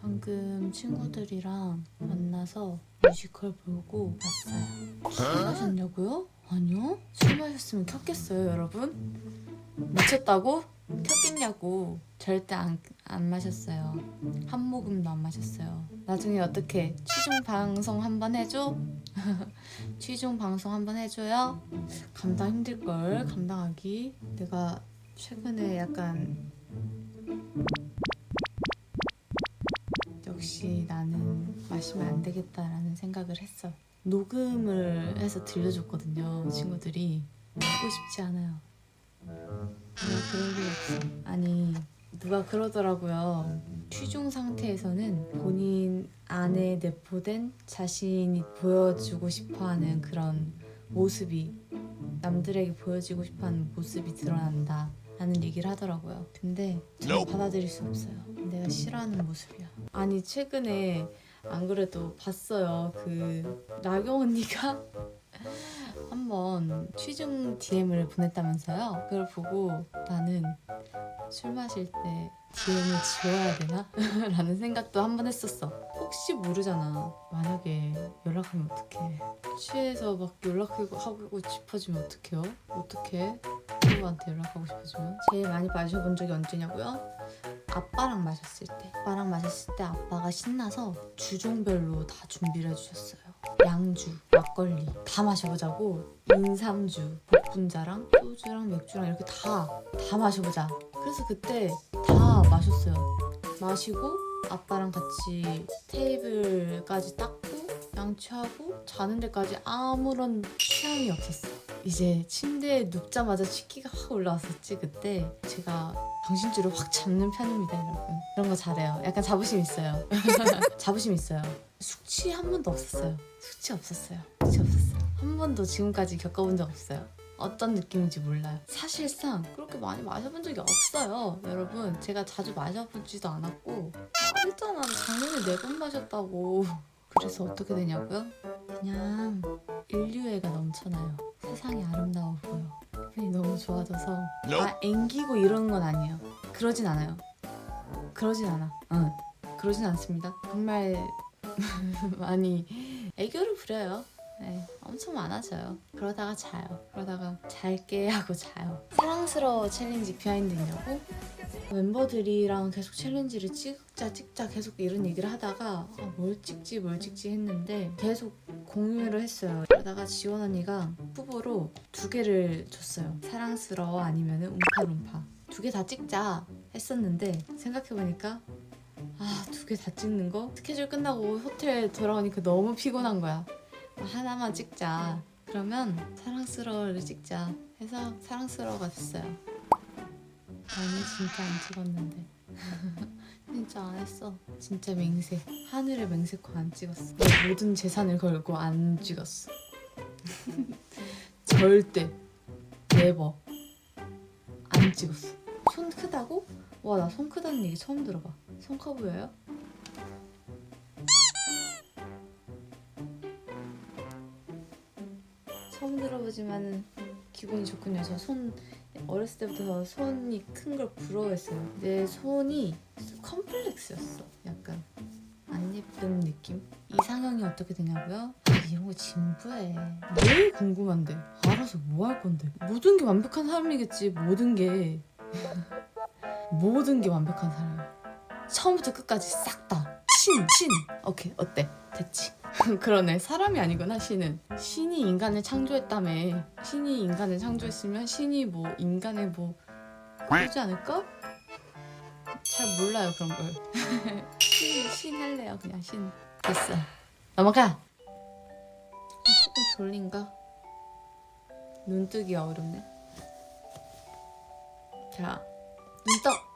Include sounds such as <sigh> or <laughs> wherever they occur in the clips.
방금 친구들이랑 만나서 뮤지컬 보고 왔어요. 술 마셨냐고요? 아니요. 술 마셨으면 켰겠어요, 여러분? 미쳤다고? 켰겠냐고. 절대 안, 안 마셨어요. 한 모금도 안 마셨어요. 나중에 어떻게 취중 방송 한번 해줘? <laughs> 취중 방송 한번 해줘요? 감당 힘들걸, 감당하기. 내가 최근에 약간 역시 나는 마시면 안 되겠다라는 생각을 했어. 녹음을 해서 들려줬거든요, 친구들이. 듣고 싶지 않아요. 내가 그런 게 없어. 아니, 누가 그러더라고요. 취중 상태에서는 본인 안에 내포된 자신이 보여주고 싶어 하는 그런 모습이 남들에게 보여지고 싶어 하는 모습이 드러난다. 라는 얘기를 하더라고요. 근데 저는 받아들일 수 없어요. 내가 싫어하는 모습이야. 아니 최근에 안 그래도 봤어요. 그 나경 언니가 <laughs> 한번 취중 DM을 보냈다면서요. 그걸 보고 나는 술 마실 때 DM을 지워야 되나? <laughs> 라는 생각도 한 번 했었어. 혹시 모르잖아. 만약에 연락하면 어떡해. 취해서 막 연락하고 하고 싶어지면 어떡해요? 어떡해? 친구한테 연락하고 싶어지면 제일 많이 마셔본 적이 언제냐고요? 아빠랑 마셨을 때 아빠랑 마셨을 때 아빠가 신나서 주종별로 다 준비를 해주셨어요 양주, 막걸리 다 마셔보자고 인삼주, 복분자랑 소주랑 맥주랑 이렇게 다 다 마셔보자 그래서 그때 다 마셨어요 마시고 아빠랑 같이 테이블까지 닦고 양치하고 자는 데까지 아무런 취향이 없었어. 이제 침대에 눕자마자 치기가 확 올라왔었지 그때. 제가 정신줄을 확 잡는 편입니다 여러분. 그런 거 잘해요. 약간 자부심 있어요. <laughs> 자부심 있어요. 숙취 한 번도 없었어요. 숙취 없었어요. 숙취 없었어요. 한 번도 지금까지 겪어본 적 없어요. 어떤 느낌인지 몰라요. 사실상 그렇게 많이 마셔본 적이 없어요 여러분. 제가 자주 마셔보지도 않았고 말 했잖아 작년에 네 번 마셨다고. 그래서 어떻게 되냐고요? 그냥 인류애가 넘쳐나요. 세상이 아름다워 보여. 기분이 너무 좋아져서 아 앵기고 이러는 건 아니에요. 그러진 않아요. 그러진 않아. 응. 그러진 않습니다. 정말 <laughs> 많이 애교를 부려요. 네, 엄청 많아져요. 그러다가 자요. 그러다가 잘게 하고 자요. 사랑스러워 챌린지 비하인드 있냐고? 멤버들이랑 계속 챌린지를 찍자 찍자 계속 이런 얘기를 하다가 아, 뭘 찍지 뭘 찍지 했는데 계속 공유를 했어요. 그러다가 지원 언니가 후보로 두 개를 줬어요. 사랑스러워 아니면은 움파룸파 두 개 다 찍자 했었는데 생각해보니까 아 두 개 다 찍는 거 스케줄 끝나고 호텔 돌아오니까 너무 피곤한 거야. 하나만 찍자. 그러면 사랑스러워를 찍자 해서 사랑스러워가 됐어요. 나는 진짜 안 찍었는데. <laughs> 진짜 안 했어. 진짜 맹세. 하늘의 맹세코 안 찍었어. 내 모든 재산을 걸고 안 찍었어. <laughs> 절대. 네버. 안 찍었어. 손 크다고? 와, 나 손 크다는 얘기 처음 들어봐. 손 커 보여요? 처음 들어보지만은 기분이 좋군요. 저 손 어렸을 때부터 손이 큰 걸 부러워했어요. 내 손이 컴플렉스였어. 약간 안 예쁜 느낌? 이상형이 어떻게 되냐고요? 아, 이런 거 진부해. 뭘 궁금한데? 알아서 뭐 할 건데? 모든 게 완벽한 사람이겠지. 모든 게 <laughs> 모든 게 완벽한 사람이야. 처음부터 끝까지 싹 다. 신, 신. 오케이, 어때? 됐지. <laughs> 그러네. 사람이 아니구나, 신은. 신이 인간을 창조했다며. 신이 인간을 창조했으면 신이 뭐 인간의 뭐 그러지 않을까? 잘 몰라요 그런 걸. <laughs> 신, 신 할래요 그냥 신. 됐어. 넘어가. 아, 조금 졸린가? 눈 뜨기 어렵네. 자, 눈 떠.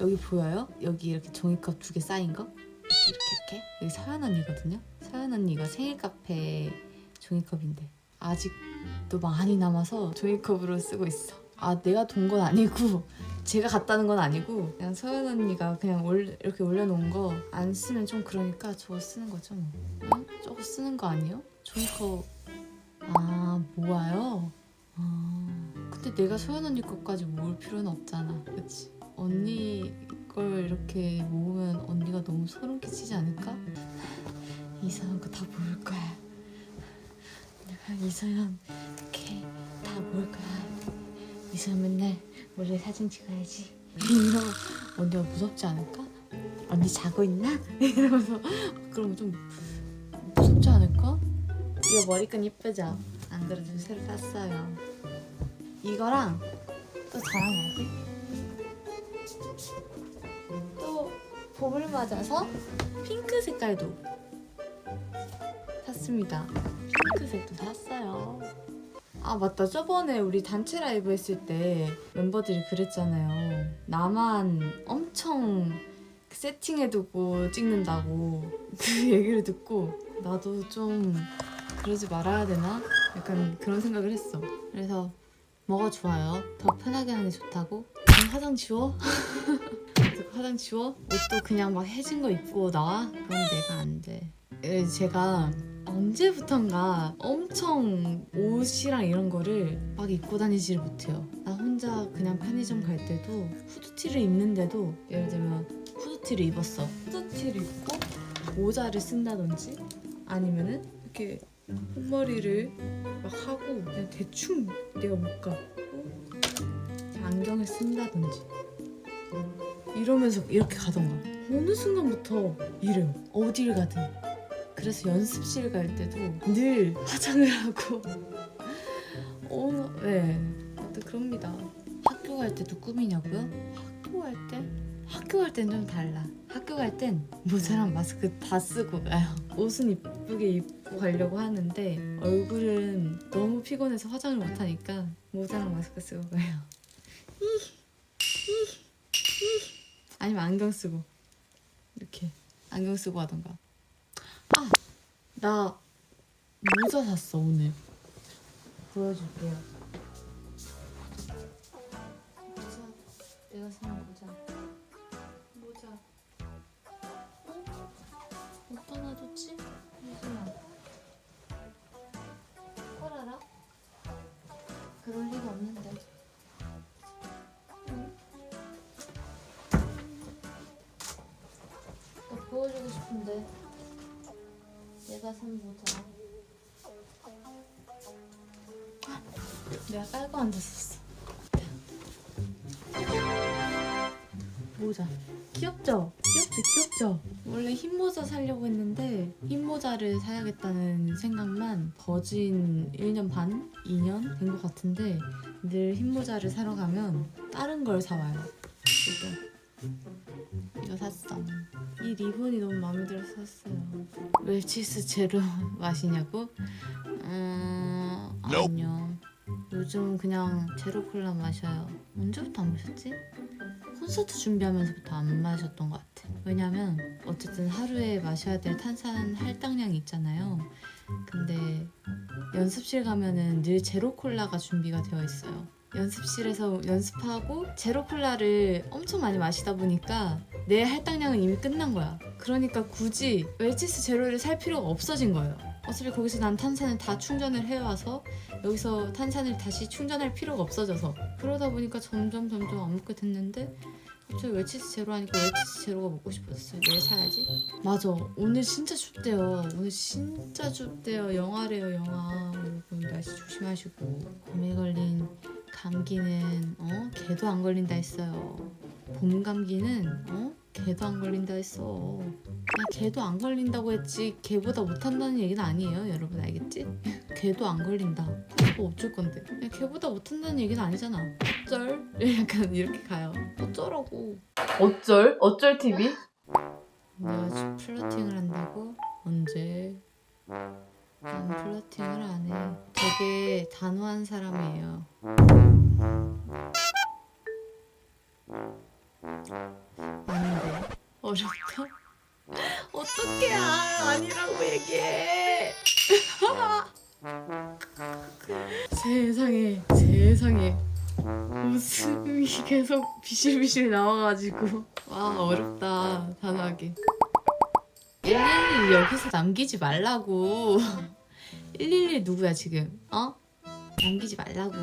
여기 보여요? 여기 이렇게 종이컵 두 개 쌓인 거? 이렇게 이렇게. 여기 서연 언니거든요. 서연 언니가 생일 카페 종이컵인데 아직도 많이 남아서 종이컵으로 쓰고 있어. 아 내가 돈 건 아니고 제가 갖다는 건 아니고 그냥 서연 언니가 그냥 올, 이렇게 올려놓은 거 안 쓰면 좀 그러니까 저거 쓰는 거죠 뭐. 응? 저거 쓰는 거 아니에요? 종이컵 아 모아요? 아 근데 내가 소연 언니 것까지 모을 필요는 없잖아. 그치? 언니 걸 이렇게 모으면 언니가 너무 소름 끼치지 않을까? 이서연 거다 모을 거야. 내가 이서연 이렇게 다 모을 거야. 이서연 맨날 몰래 사진 찍어야지. 이러면 언니가 무섭지 않을까? 언니 자고 있나? <laughs> 이러면서 그러면 좀 무섭지 않을까? 이거 머리끈 이쁘죠? 안 그래도 새로 샀어요. 이거랑 또 자랑해야 봄을 맞아서 핑크 색깔도 샀습니다. 핑크색도 샀어요. 아 맞다 저번에 우리 단체 라이브 했을 때 멤버들이 그랬잖아요. 나만 엄청 세팅해두고 찍는다고 그 <laughs> 얘기를 듣고 나도 좀 그러지 말아야 되나? 약간 그런 생각을 했어. 그래서 뭐가 좋아요? 더 편하게 하는 게 좋다고? 화장 지워? <laughs> 화장 지워? 옷도 그냥 막 해진 거 입고 나와? 그건 내가 안 돼. 에, 제가 언제부턴가 엄청 옷이랑 이런 거를 막 입고 다니지를 못해요. 나 혼자 그냥 편의점 갈 때도 후드티를 입는데도 예를 들면 후드티를 입었어. 후드티를 입고 모자를 쓴다든지 아니면은 이렇게 콧머리를 막 하고 그냥 대충 내가 못 가. 안경을 쓴다든지 이러면서 이렇게 가던가 어느 순간부터 이래요 어딜 가든 그래서 연습실 갈 때도 늘 화장을 하고 <laughs> 어, 네, 또 그럽니다. 학교 갈 때도 꾸미냐고요? 학교 갈 때? 학교 갈 땐 좀 달라. 학교 갈 땐 모자랑 마스크 다 쓰고 가요. 옷은 이쁘게 입고 가려고 하는데 얼굴은 너무 피곤해서 화장을 못 하니까 모자랑 마스크 쓰고 가요. 아니면 안경 쓰고 이렇게 안경 쓰고 하던가. 아, 나 모자 샀어 오늘. 보여줄게요. 모자, 내가 산 모자. 모자. 어? 어디다 놔뒀지? 잠시만. 헐알아? 그럴 리가 없는데. 나 보여주고 싶은데. 내가 산 모자. 내가 깔고 앉았었어. 모자. 귀엽죠? 귀엽죠? 귀엽죠? 원래 흰 모자 사려고 했는데 흰 모자를 사야겠다는 생각만 거진 1년 반? 2년 된 것 같은데 늘 흰 모자를 사러 가면 다른 걸 사와요. 이거. 이 리본이 너무 마음에 들어서 샀어요. 웰치스 제로 <laughs> 마시냐고? 음... 아니요. 요즘 그냥 제로 콜라 마셔요. 언제부터 안 마셨지? 콘서트 준비하면서부터 안 마셨던 것 같아. 왜냐면 어쨌든 하루에 마셔야 될 탄산 할당량이 있잖아요. 근데 연습실 가면은 늘 제로 콜라가 준비가 되어 있어요. 연습실에서 연습하고 제로 콜라를 엄청 많이 마시다 보니까 내 할당량은 이미 끝난 거야. 그러니까 굳이 웰치스 제로를 살 필요가 없어진 거예요. 어차피 거기서 난 탄산을 다 충전을 해와서 여기서 탄산을 다시 충전할 필요가 없어져서 그러다 보니까 점점 점점 안 먹게 됐는데 갑자기 웰치스 제로 하니까 웰치스 제로가 먹고 싶어졌어요. 내일 사야지. 맞아. 오늘 진짜 춥대요. 오늘 진짜 춥대요. 영하래요, 영하. 여러분 날씨 조심하시고 봄에 걸린 감기는 어 개도 안 걸린다 했어요. 봄 감기는 어 개도 안 걸린다 했어. 그냥 개도 안 걸린다고 했지 개보다 못한다는 얘기는 아니에요. 여러분 알겠지? 개도 안 걸린다. 뭐 어쩔 건데? 그냥 개보다 못한다는 얘기는 아니잖아. 어쩔? <laughs> 약간 이렇게 가요. 어쩌라고? 어쩔? 어쩔 TV? 내가 지금 플러팅을 한다고? 언제? 난 플러팅을 안 해. 되게 단호한 사람이에요. 아닌데. 어렵다. 어떻게 아, 아니라고 얘기해? <laughs> 세상에 세상에. 웃음이 계속 비실비실 나와가지고. 와 어렵다. 단호하게. 111 여기서 남기지 말라고. 111 누구야 지금? 어? 남기지 말라고.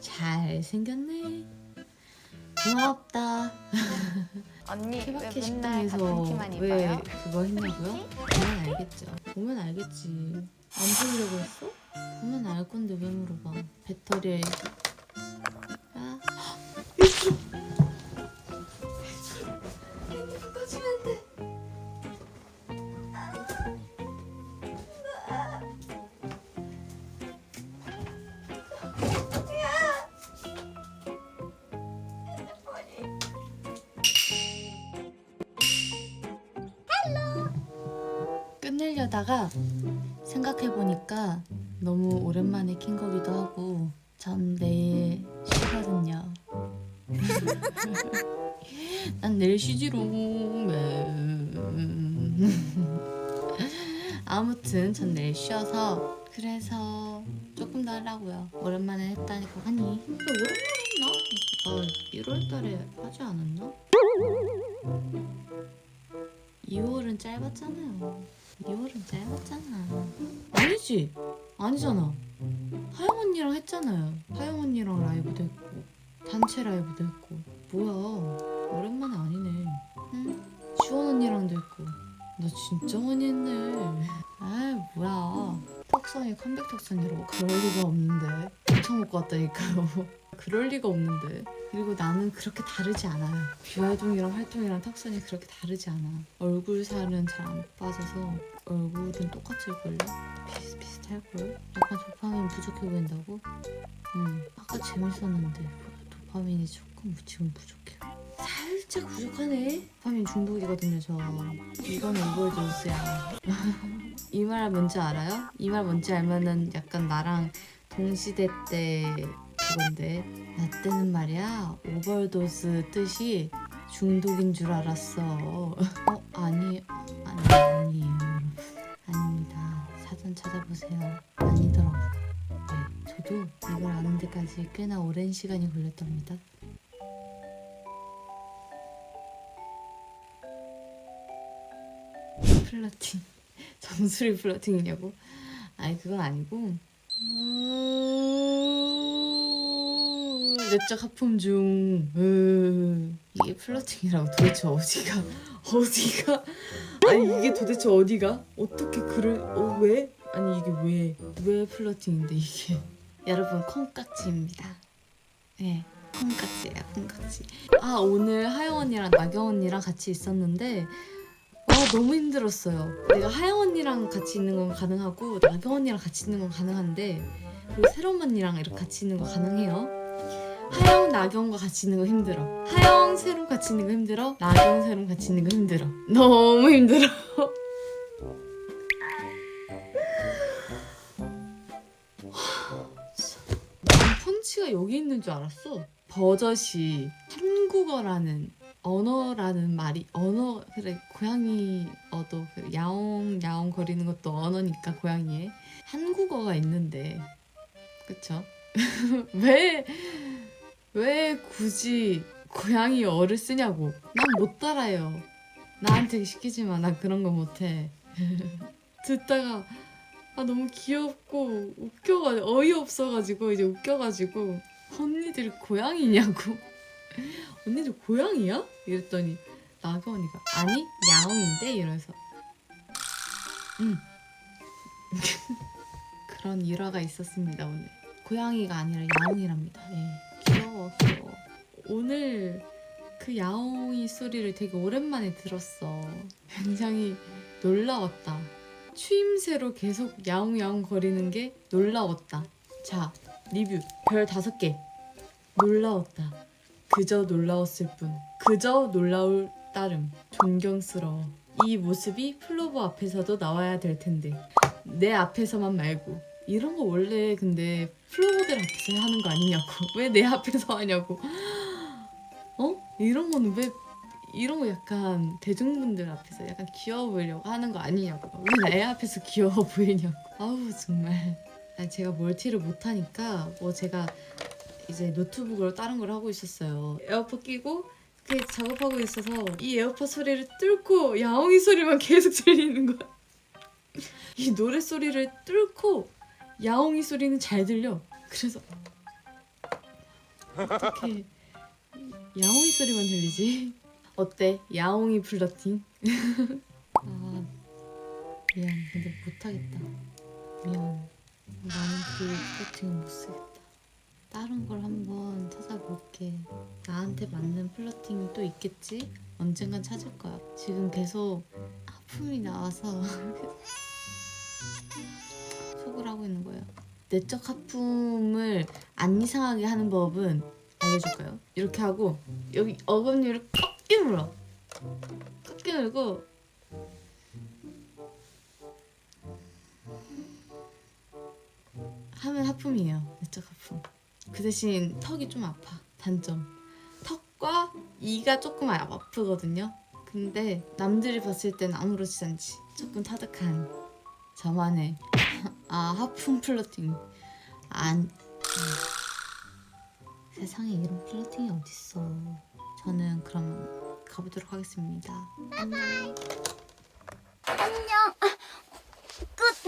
잘 생겼네. 고맙다. <laughs> 언니 왜 케바케 맨날 식당에서 같은 티만 왜 입어요? 그거 했냐고요? 보면 알겠죠. 보면 알겠지. 안 보려고 했어? 보면 알 건데 왜 물어봐? 배터리. 아. <gasps> 끝내려다가 생각해보니까 너무 오랜만에 킨 거기도 하고 전 내일 쉬거든요. <laughs> 난 내일 쉬지롱. 아무튼 전 내일 쉬어서 그래서 조금 더 하려고요. 오랜만에 했다니까 하니. 근데 오랜만에 했나? 아 1월달에 하지 않았나? 2월은 짧았잖아요. 2월은 짧았잖아. 아니지? 아니잖아. 하영 언니랑 했잖아요. 하영 언니랑 라이브도 했고 단체 라이브도 했고 뭐야 오랜만에 아니네. 응? 시원 언니랑도 했고 나 진짜 많이 했네. 아 뭐야 턱선이 컴백 턱선이라고 그럴 리가 없는데 엄청 먹고 왔다니까요. <laughs> 그럴 리가 없는데 그리고 나는 그렇게 다르지 않아요. 비활동이랑 활동이랑 턱선이 그렇게 다르지 않아. 얼굴 살은 잘 안 빠져서 얼굴은 똑같을걸요? 비슷비슷할걸? 약간 도파민 부족해 보인다고? 응. 아까 재밌었는데 도파민이 조금 지금 부족해요. 살짝 부족하네? 도파민 중독이거든요 저. 이건 오버도스야. <laughs> 이 말 뭔지 알아요? 이 말 뭔지 알면은 약간 나랑 동시대 때 그건데 나 때는 말이야 오버도스 뜻이 중독인 줄 알았어. 어 아니 아니 아니에요 아닙니다. 사전 찾아보세요. 아니더라고요. 네 저도 이걸 아는 데까지 꽤나 오랜 시간이 걸렸답니다. 플러팅 <laughs> 정수리 플러팅이냐고? 아니 그건 아니고 음, 내적 하품 중 음, 이게 플러팅이라고 도대체 어디가 <laughs> 어디가 아니 이게 도대체 어디가 어떻게 그럴 어 왜? 아니 이게 왜 왜 플러팅인데 이게 여러분 콩깍지입니다. 네 콩깍지예요 콩깍지. 아 오늘 하영 언니랑 나경 언니랑 같이 있었는데 아 너무 힘들었어요. 내가 하영 언니랑 같이 있는 건 가능하고 나경 언니랑 같이 있는 건 가능한데 그리고 새로운 언니랑 이렇게 같이 있는 거 가능해요. 하영 나경과 같이 있는 거 힘들어. 하영 새롬 같이 있는 거 힘들어. 나경 새롬 같이 있는 거 힘들어. 너무 힘들어. 난 펀치가 여기 있는 줄 알았어. 버젓이 한국어라는 언어라는 말이 언어 그래 고양이 어도 그 야옹 야옹 거리는 것도 언어니까 고양이에 한국어가 있는데 그쵸? <laughs> 왜 왜 굳이 고양이 어를 쓰냐고. 난 못 따라요. 나한테 시키지 마나 그런 거 못해. <laughs> 듣다가 아 너무 귀엽고 웃겨가지고 어이없어가지고 이제 웃겨가지고 언니들 고양이냐고. <laughs> 언니들 고양이야? 이랬더니 나가 언니가 아니 야옹인데? 이러면서. 음 <laughs> 그런 일화가 있었습니다 오늘. 고양이가 아니라 야옹이랍니다. 예 귀여워 오늘 그 야옹이 소리를 되게 오랜만에 들었어 굉장히 놀라웠다 추임새로 계속 야옹야옹 거리는 게 놀라웠다 자 리뷰 별 다섯 개 놀라웠다 그저 놀라웠을 뿐. 그저 놀라울 따름. 존경스러워. 이 모습이 플로버 앞에서도 나와야 될 텐데. 내 앞에서만 말고. 이런 거 원래 근데 플로버들 앞에서 하는 거 아니냐고. <laughs> 왜 내 앞에서 하냐고. <gasps> 어? 이런 거는 왜 이런 거 약간 대중분들 앞에서 약간 귀여워 보이려고 하는 거 아니냐고. 왜 내 앞에서 귀여워 보이냐고. 아우 정말. 아니 제가 멀티를 못 하니까 뭐 제가 이제 노트북으로 다른 걸 하고 있었어요. 에어팟 끼고 이렇게 작업하고 있어서 이 에어팟 소리를 뚫고 야옹이 소리만 <laughs> 계속 들리는 거야. 이 노래 소리를 뚫고 야옹이 소리는 잘 들려. 그래서 어떻게 야옹이 소리만 들리지? 어때? 야옹이 플러팅? 아 미안 근데 못하겠다 미안 나는 그 플러팅은 못 쓰겠다 다른 걸 한번 찾아볼게 나한테 맞는 플러팅이 또 있겠지? 언젠간 찾을 거야 지금 계속 하품이 나와서 <laughs> 있는 거예요? 내적 하품을 안 이상하게 하는 법은 알려줄까요? 이렇게 하고 여기 어금니를 꽉 깨물어 꽉 깨물고 하면 하품이에요 내적 하품. 그 대신 턱이 좀 아파 단점. 턱과 이가 조금 아- 아프거든요. 근데 남들이 봤을 때는 아무렇지 않지. 조금 타득한 저만의 아 하품 플러팅 안 음. 세상에 이런 플러팅이 어딨어 저는 그럼 가보도록 하겠습니다 안녕.